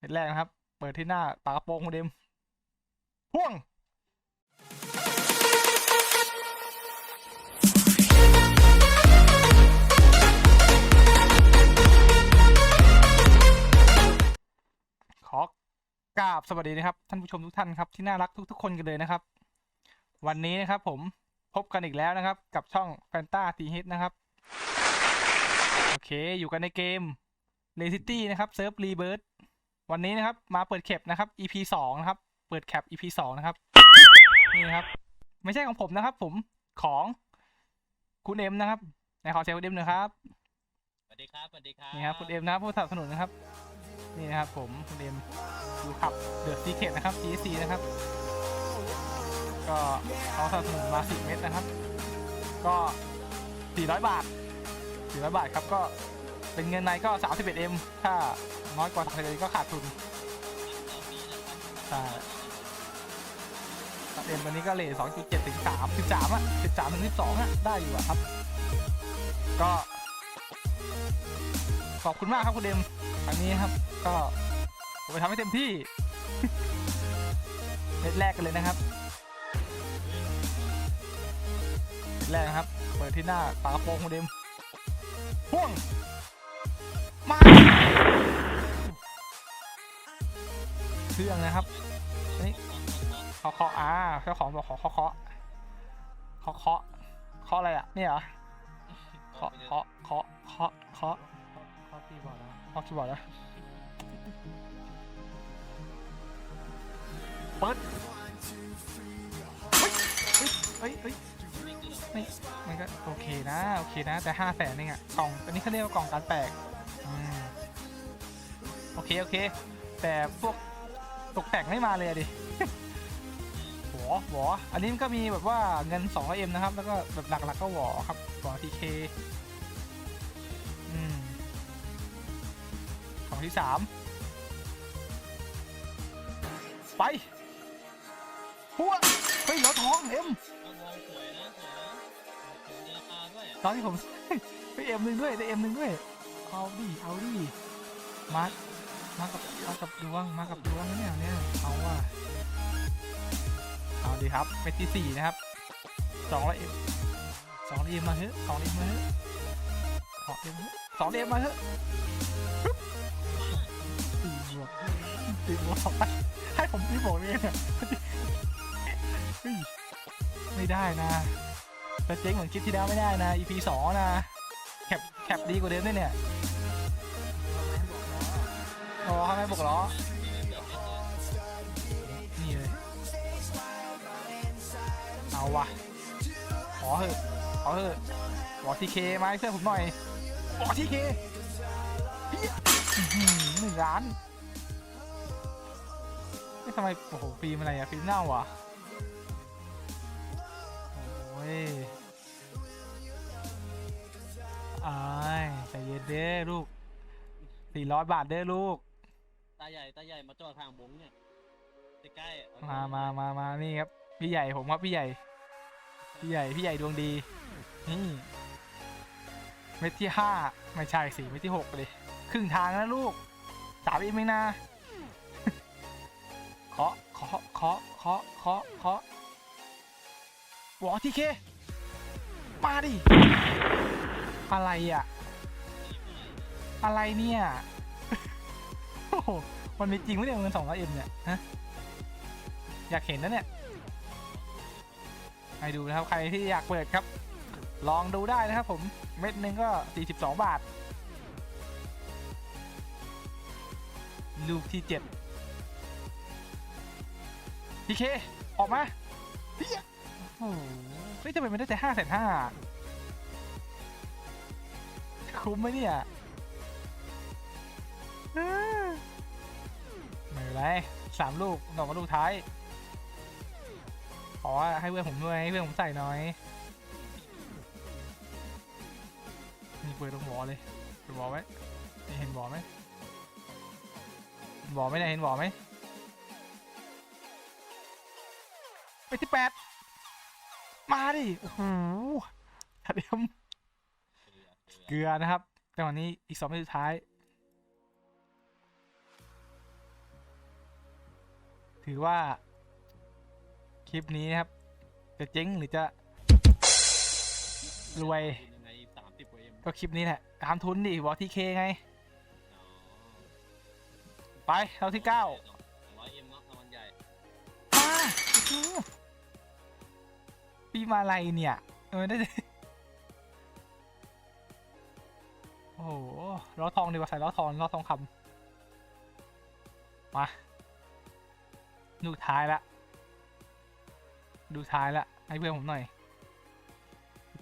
เม็ดแรกนะครับ เปิดที่หน้าปากกระโปรงคุณเดมพ่วง ขอกราบสวัสดีนะครับ ท่านผู้ชมทุกท่านครับที่น่ารักทุกๆคนกันเลยนะครับ วันนี้นะครับผมพบกันอีกแล้วนะครับ กับช่องแฟนตาทีฮิตนะครับ โอเค อยู่กันในเกม l ล c i t y นะครับเซิร์ฟรีเบิร์ด วันนี้นะครับ มาเปิดแคปนะครับ EP สองนะครับ เปิดแคป EP สองนะครับ นี่นะครับ ไม่ใช่ของผมนะครับ ผมของคุณเอ็มนะครับไหนขอเซลคุณเอ็มหน่อยครับสวัสดีครับสวัสดีครับนี่ครับคุณเอ็มนะครับผู้สนับสนุนนะครับ นี่นะครับ ผมคุณเอ็มดูขับเดอะซีเคทนะครับ GSC นะครับ ก็เขาสนับสนุนมา10เม็ดนะครับ ก็400บาท400บาทครับก็ เป็นเงินในก็ 31M ถ้าน้อยกว่า31ก็ขาดทุนใช่เอ็มวันนี้ก็เลท2.7ถึง3 13อะ13ถึง12อะ ได้อยู่อะครับ ก็ ขอบคุณมากครับคุณเดมอันนี้ครับ ก็ผมไปทำให้เต็มที่เม็ดแรกกันเลยนะครับเม็ดแรกนะครับ เปิดที่หน้าปากระโปรงคุณเดมพ่วง มาเครื่องนะครับนนี้เคาะเคาะอ่าเจ้าของบอกขอเคาะเคาะเคาะเคาะเคาะอะไรอะนี่เหรอเคาะเคาะเคาะเคาะเคาะข้อที่บอกแล้วออกคีย์บอร์ดแล้วเปิดเฮ้ยเฮ้ยเฮ้ยไม่มันก็โอเคนะ โอเคนะ แต่ห้าแสนเองอะกล่อง อันนี้เขาเรียกว่ากล่องการแตก โอเค โอเค แต่พวกตกแต่งไม่มาเลยอะดิหวอหวออันนี้มันก็มีแบบว่าเงิน 200M นะครับ แล้วก็แบบหลักๆก็หวอครับหวอ TK อืมของที่สามไปพัวเฮ้ยเราทองเอ็มเอาวงสวยนะสวยนะถึงมีราคาด้วยตอนที่ผมเฮ้ยเอ็มหนึ่งด้วยได้เอ็มหนึ่งด้วย เอาดิเอาดิมามากับมากับดวงมากับดวงนะเนี่ยเนี่ยเอาว่ะเอาดีครับเม็ดที่สี่นะครับสองร้อยเอ็มสองร้อยเอ็มมาเฮ้ยสองร้อยเอ็มมาเฮ้ยสองเอ็มสองร้อยเอ็มมาเฮ้ยปึ๊บตีบวกตีบวกไปให้ผมตีบวกเลยเนี่ยเฮ้ยไม่ได้นะแต่เจ๊งเหมือนคลิปที่แล้วไม่ได้นะ EP สองนะแคปแคปดีกว่าเดิมด้วยเนี่ย อ๋อข้างในบกล้อนี่เลยเอาวะขอเถอะขอเถอะบอกทีเคมาให้เพื่อนผมหน่อยบอกทีเคหนึ่งล้านไม่ทำไมโอ้โหฟิล์มอะไรอะฟิล์มเน่าอะโอ้ยอายใจเย็นเด้ลูกสี่ร้อยบาทเด้ลูกาใหญ่ตาใหญ่มาจอดทางบงเนี่ยใกล้ๆเอมามามามานี่ครับ พี่ใหญ่ผมครับพี่ใหญ่ พี่ใหญ่พี่ใหญ่ดวงดีนี่เม็ดที่ห้าไม่ใช่สิเม็ดที่หกเลยครึ่งทางนะลูกสามอีกไม่นาเคาะเคาะเคาะเคาะเคาะเคาะวอทีเคมาดิ อะไรอะ อะไรเนี่ย โอ้โห มันมีจริงไหมเนี่ยเงินสองร้อยเอ็มเนี่ยฮะอยากเห็นนะเนี่ยให้ดูนะครับใครที่อยากเปิดครับ ลองดูได้นะครับผมเม็ดหนึ่งก็ 42 บาท ลูกที่7พีเคออกมาเฮียโอ้โหเฮ้ยทำไมมันได้แต่ห้าแสนห้าคุ้มไหมเนี่ย อ้าไม่เป็นไสามลูกดอกมาลูกท้ายขอให้เพื่อนผมด้วยให้เพื่อนผมใส่น่อยนี่เปิดตรงบอเลยเห็นบอไหมเห็นบอไหมห็นบอไหมเนี่ยเห็นบอไหมไปที่แปดมาดิโอ้โหทัดเอ็มเกลือนะครับแต่วันนี้อีกสองเม็ดสุดท้าย ถือว่า คลิปนี้นะครับ จะเจ๊งหรือจะ รวย ยังไงสามสิบกว่าเอ็มก็คลิปนี้แหละ ตามทุนดิบอกทีเคไง ไปเราที่เก้าร้อยเอ็มเนาะรางวัลใหญ่มาโอ้โหปีมาลัยเนี่ยเออได้โอ้โหล้อทองดีกว่าใส่ล้อทองล้อทองคำมา ดูท้ายละ ดูท้ายละ ให้เพื่อนผมหน่อย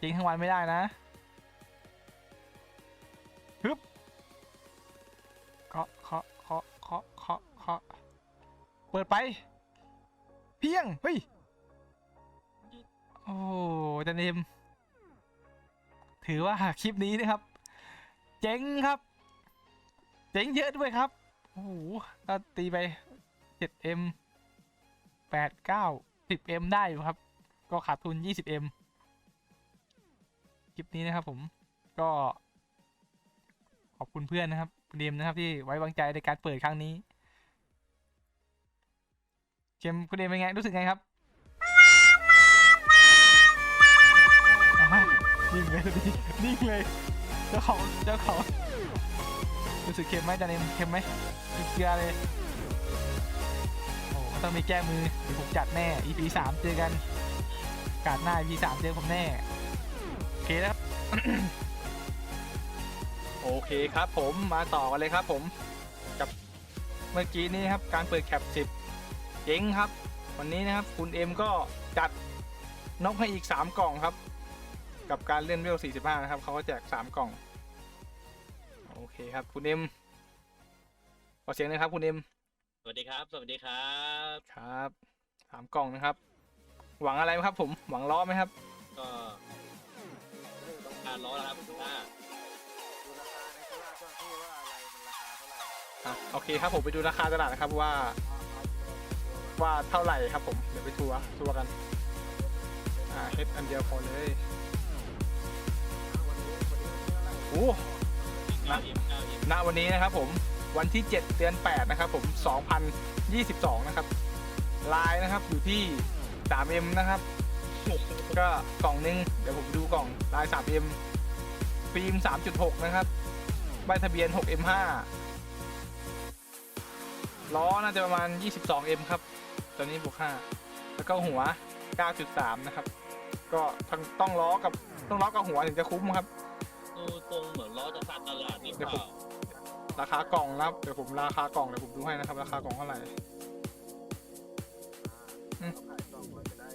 จริงทั้งวันไม่ได้นะฮึบเคาะเคาะเคาะเคาะเคาะเคาะเปิดไป เพียง เฮ้ย โอ้จันเอมถือว่าคลิปนี้นะครับ เจ๋งครับ เจ๋งเยอะด้วยครับ โอ้โหตีไป 7M 8 9 10M ได้อยู่ครับ ก็ขาดทุน 20M คลิปนี้นะครับผมก็ขอบคุณเพื่อนนะครับคุณเดมนะครับที่ไว้วางใจในการเปิดครั้งนี้เกมคุณเดมเป็นไงรู้สึกไงครับนิ่งเลยนิ่งเลยเจ้าของเจ้าของรู้สึกเค็มไหมจานเอ็มเค็มไหมเกลือเลย ต้องมีแก้มือเดี๋ยวผมจัดแน่ EP สามเจอกันกาดหน้า EP สามเจอผมแน่โอเคนะครับ โอเคครับ ผมมาต่อกันเลยครับ ผมกับเมื่อกี้นี้ครับ การเปิดแคป10เจ๊งครับ วันนี้นะครับ คุณเอ็มก็จัดนกให้อีก3กล่องครับ กับการเล่นเวล45นะครับเขาก็แจก3กล่อง โอเคครับ คุณเอ็มขอเสียงหนะครับ คุณเอ็ม วัสดีครับ สวัสดีครับ ครับสามกล่องนะครับ หวังอะไรไหมครับ ผม หวังล้อไหมครับ ก็ต้องการล้อแล้วครับถ้าดูราคาในตลาดก่อนที่ว่าอะไรมันราคาเท่าไหร่อะโอเคครับผมไปดูราคาตลาดนะครับว่า ว่าเท่าไหร่ครับผม เดี๋ยวไปทัวร์ทัวร์กัน อ่าเฮดอันเดียวพอเลยวันนี้วันนี้เท่าไหร่โอ้เก้าเอ็มเก้าเอ็มณวันนี้นะครับผม วันที่ 7 เดือน 8 นะครับผม 2022 นะครับลายนะครับอยู่ที่ 3M นะครับ ก็กล่องหนึง เดี๋ยวผมดูกล่องลาย 3M ฟิล์ม 3.6 นะครับ ใบทะเบียน 6M5 ล้อน่าจะประมาณ 22M ครับตัวนี้บวก 5 แล้วก็หัว 9.3 นะครับ ก็ต้องต้องล้อกับต้องล้อกับหัวถึงจะคุ้มครับ ดูตรงเหมือนล้อจะขาดตลาดนี่เปล่า ราคากล่องนะครับเดี๋ยวผมราคากล่องเดี๋ยวผมดูให้นะครับ ราคากล่องเท่าไหร่อืมเขาขายกล่องมันจะได้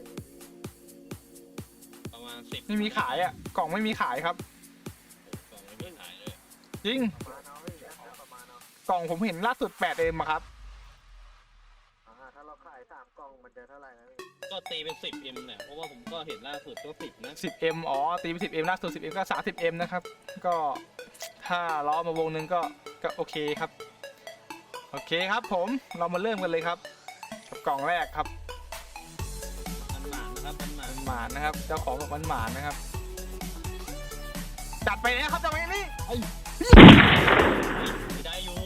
ประมาณสิบไม่มีขายอะกล่องไม่มีขายครับกล่องไม่มีขายเลยจริงประมาณเอาเฮ้ยประมาณเอากล่องผมเห็นล่าสุด8เอ็มครับ ตีเป็นสิบเอ็มเนี่ยเพราะว่าผมก็เห็นล่าสุดก็สิบนะ 10M อ๋อตีไป 10M ล่าสุด 10M ก็ 30M นะครับ ก็ถ้าล้อมาวงหนึงก็ก็โอเคครับ โอเคครับผมเรามาเริ่มกันเลยครับ กับกล่องแรกครับมันหมานนะครับมันหมานมันหมานนะครับ เจ้าของบอกมันหมานนะครับ จัดไปแล้วครับจังหวะนี้ไม่ได้อยู่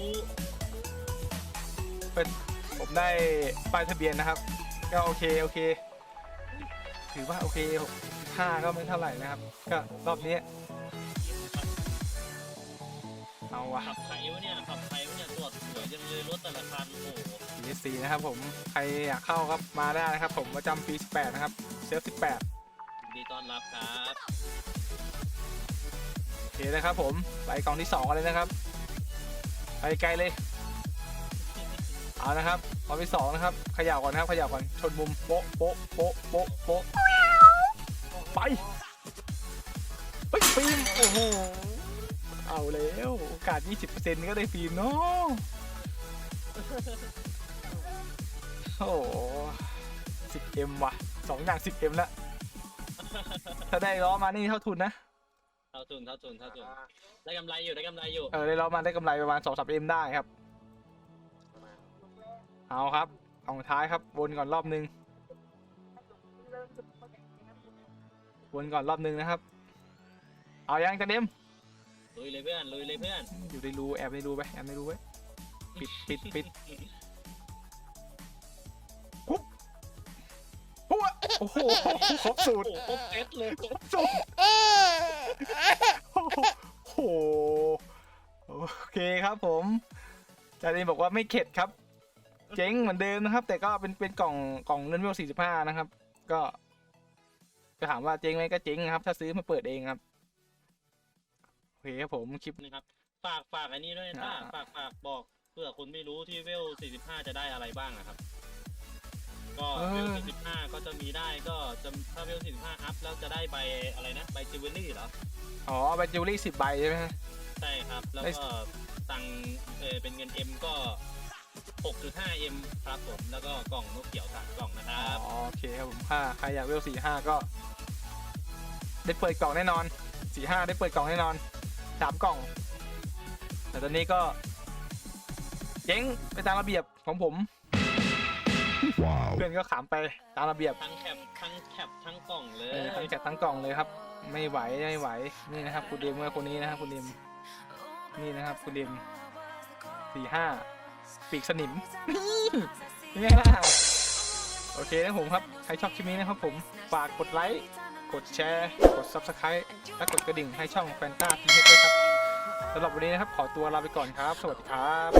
ผมได้ป้ายทะเบียนนะครับ ก็โอเคโอเค ถือว่าโอเคค่าก็ไม่เท่าไหร่นะครับ ก็รอบนี้เอาวะขับไทยวะเนี่ยขับไทยวะเนี่ยตรวจสวยจังเลยรถแต่ละคันโอ้โห PSC นะครับผมใครอยากเข้าครับมาได้นะครับ ผมประจำปี 18 นะครับเซฟ18ยินดีต้อนรับครับโอเคนะครับผมไปกล่องที่2กันเลยนะครับ ไปไกลเลย เอานะครับกล่องที่2นะครับเขย่าก่อนนะครับเขย่าก่อนชนมุมโป๊ะโป๊ะโป๊ะโป๊ะโป๊ะไปเฮ้ยฟิล์มโอ้โหเอาแล้วโอกาส 20%ก็ได้ฟิล์มเนาะโอ้โห 10M ว่ะสองอย่าง 10M ละถ้าได้ล้อมานี่เท่าทุนนะเท่าทุนเท่าทุนเท่าทุนอ่าได้กำไรอยู่ได้กำไรอยู่เออได้ล้อมาได้กำไรประมาณ2 3 M ได้ครับประมาณ เอาครับเอาท้ายครับวนก่อนรอบนึงวนก่อนรอบนึงนะครับ เอายังจะเดมลุยเลยเพื่อนลุยเลยเพื่อนอยู่ในรูแอบในรูไปแอบในรูไว้ปิดปิดปิดโอ้โหครบสูตรโอ้โหครบเซตเลยสูตรโอ้โหโอเคครับผมจารีนบอกว่าไม่เข็ดครับ เจ๊งเหมือนเดิมนะครับ แต่ก็เป็นเป็นกล่องกล่องเงินเวลสี่สิบห้านะครับ ก็จะถามว่าเจ๊งไหมก็เจ๊งนะครับ ถ้าซื้อมาเปิดเองครับโอเคครับผมคลิปนะครับ ฝากฝากอันนี้ด้วยนะอ่าฝากฝากบอกเผื่อคุณไม่รู้ที่เวล45จะได้อะไรบ้างนะครับ ก็เวล45ก็จะมีได้ก็จะถ้าเวล45อัพแล้วจะได้ใบอะไรนะใบจิวเวลรี่เหรออ๋อใบจิวเวลรี่สิบใบใช่ไหมฮะใช่ครับ แล้วได้ก็ตังค์เออเป็นเงิน M ก็ 6.5 M ครับผม แล้วก็กล่องนกเขียวสามกล่องนะครับอ๋อโอเคครับผมถ้าใครอยากเวลสี่ห้าก็ ได้เปิดกล่องแน่นอนสี่ห้าได้เปิดกล่องแน่นอนสามกล่อง แต่ตอนนี้ก็เจ๊งไปตามระเบียบของผม Wow. เพื่อนก็ขำไปตามระเบียบ ทั้งแคปทั้งแคปทั้งกล่องเลเออยทั้งแจกทั้งกล่องเลยครับ ไม่ไหวไม่ไหวนี่นะครับคุณเดมกับคนนี้นะครับคุณเดมนี่นะครับคุณเดมสี่ห้า ปีกสนิมนี่ไงล่ะโอเคนะผมครับ ใครชอบคลิปนี้นะครับผม ฝากกดไลค์ กดแชร์ กด Subscribe และกดกระดิ่งให้ช่องแฟนตาทีเด้วยครับสำหรับวันนี้นะครับ ขอตัวลาไปก่อนครับ สวัสดีครับ